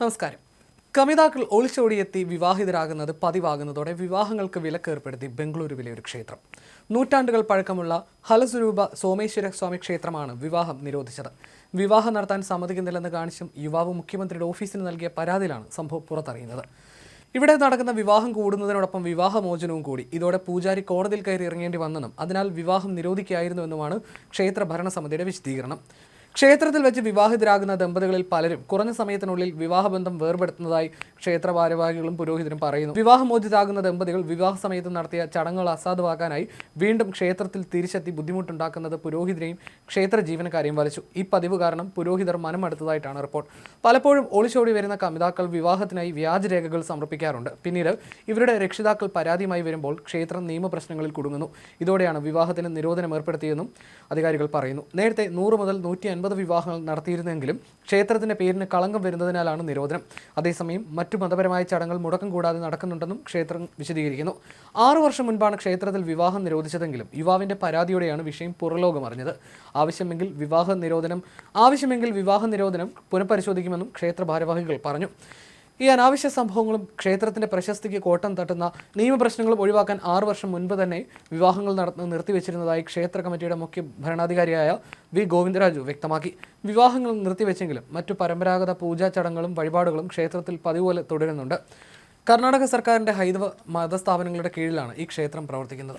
നമസ്കാരം. കമിതാക്കൾ ഒളിച്ചോടിയെത്തി വിവാഹിതരാകുന്നത് പതിവാകുന്നതോടെ വിവാഹങ്ങൾക്ക് വിലക്കേർപ്പെടുത്തി ബംഗളൂരുവിലെ ഒരു ക്ഷേത്രം. നൂറ്റാണ്ടുകൾ പഴക്കമുള്ള ഹലസ്വരൂപ സോമേശ്വര സ്വാമി ക്ഷേത്രമാണ് വിവാഹം നിരോധിച്ചത്. വിവാഹം നടത്താൻ സമ്മതിക്കുന്നില്ലെന്ന് കാണിച്ചും യുവാവ് മുഖ്യമന്ത്രിയുടെ ഓഫീസിന് നൽകിയ പരാതിയിലാണ് സംഭവം പുറത്തറിയുന്നത്. ഇവിടെ നടക്കുന്ന വിവാഹം കൂടുന്നതിനോടൊപ്പം വിവാഹമോചനവും കൂടി. ഇതോടെ പൂജാരി കോടതിയിൽ കയറി ഇറങ്ങേണ്ടി വന്നെന്നും അതിനാൽ വിവാഹം നിരോധിക്കായിരുന്നുവെന്നുമാണ് ക്ഷേത്ര ഭരണസമിതിയുടെ വിശദീകരണം. ക്ഷേത്രത്തിൽ വെച്ച് വിവാഹിതരാകുന്ന ദമ്പതികളിൽ പലരും കുറഞ്ഞ സമയത്തിനുള്ളിൽ വിവാഹബന്ധം വേർപെടുത്തുന്നതായി ക്ഷേത്ര ഭാരവാഹികളും പുരോഹിതരും പറയുന്നു. വിവാഹമോചിതാകുന്ന ദമ്പതികൾ വിവാഹ സമയത്ത് നടത്തിയ ചടങ്ങുകൾ അസാധുവാക്കാനായി വീണ്ടും ക്ഷേത്രത്തിൽ തിരിച്ചെത്തി ബുദ്ധിമുട്ടുണ്ടാക്കുന്നത് പുരോഹിതരെയും ക്ഷേത്ര ജീവനക്കാരെയും വലിച്ചു. ഈ പതിവ് കാരണം പുരോഹിതർ മനമടുത്തതായിട്ടാണ് റിപ്പോർട്ട്. പലപ്പോഴും ഒളിച്ചോടി വരുന്ന കമിതാക്കൾ വിവാഹത്തിനായി വ്യാജരേഖകൾ സമർപ്പിക്കാറുണ്ട്. പിന്നീട് ഇവരുടെ രക്ഷിതാക്കൾ പരാതിയുമായി വരുമ്പോൾ ക്ഷേത്രം നിയമപ്രശ്നങ്ങളിൽ കുടുങ്ങുന്നു. ഇതോടെയാണ് വിവാഹത്തിന് നിരോധനം ഏർപ്പെടുത്തിയെന്നും അധികാരികൾ പറയുന്നു. നേരത്തെ നൂറ് മുതൽ നൂറ്റി അൻപത് വിവാഹങ്ങൾ നടത്തിയിരുന്നെങ്കിലും ക്ഷേത്രത്തിന്റെ പേരിന് കളങ്കം വരുന്നതിനാലാണ് നിരോധനം. അതേസമയം മറ്റു മതപരമായ ചടങ്ങുകൾ മുടക്കം കൂടാതെ നടക്കുന്നുണ്ടെന്നും ക്ഷേത്രം വിശദീകരിക്കുന്നു. ആറു വർഷം മുൻപാണ് ക്ഷേത്രത്തിൽ വിവാഹം നിരോധിച്ചതെങ്കിലും യുവാവിന്റെ പരാതിയോടെയാണ് വിഷയം പുറലോകം അറിഞ്ഞത്. ആവശ്യമെങ്കിൽ വിവാഹ നിരോധനം ആവശ്യമെങ്കിൽ വിവാഹ നിരോധനം പുനഃപരിശോധിക്കുമെന്നും ക്ഷേത്ര ഭാരവാഹികൾ പറഞ്ഞു. ഈ അനാവശ്യ സംഭവങ്ങളും ക്ഷേത്രത്തിന്റെ പ്രശസ്തിക്ക് കോട്ടം തട്ടുന്ന നിയമപ്രശ്നങ്ങളും ഒഴിവാക്കാൻ ആറു വർഷം മുൻപ് തന്നെ വിവാഹങ്ങൾ നടന്ന് നിർത്തിവെച്ചിരുന്നതായി ക്ഷേത്ര കമ്മിറ്റിയുടെ മുഖ്യ ഭരണാധികാരിയായ വി ഗോവിന്ദരാജു വ്യക്തമാക്കി. വിവാഹങ്ങൾ നിർത്തിവെച്ചെങ്കിലും മറ്റു പരമ്പരാഗത പൂജാ ചടങ്ങുകളും വഴിപാടുകളും ക്ഷേത്രത്തിൽ പതിവ് തുടരുന്നുണ്ട്. കർണാടക സർക്കാരിന്റെ ഹൈന്ദവ മതസ്ഥാപനങ്ങളുടെ കീഴിലാണ് ഈ ക്ഷേത്രം പ്രവർത്തിക്കുന്നത്.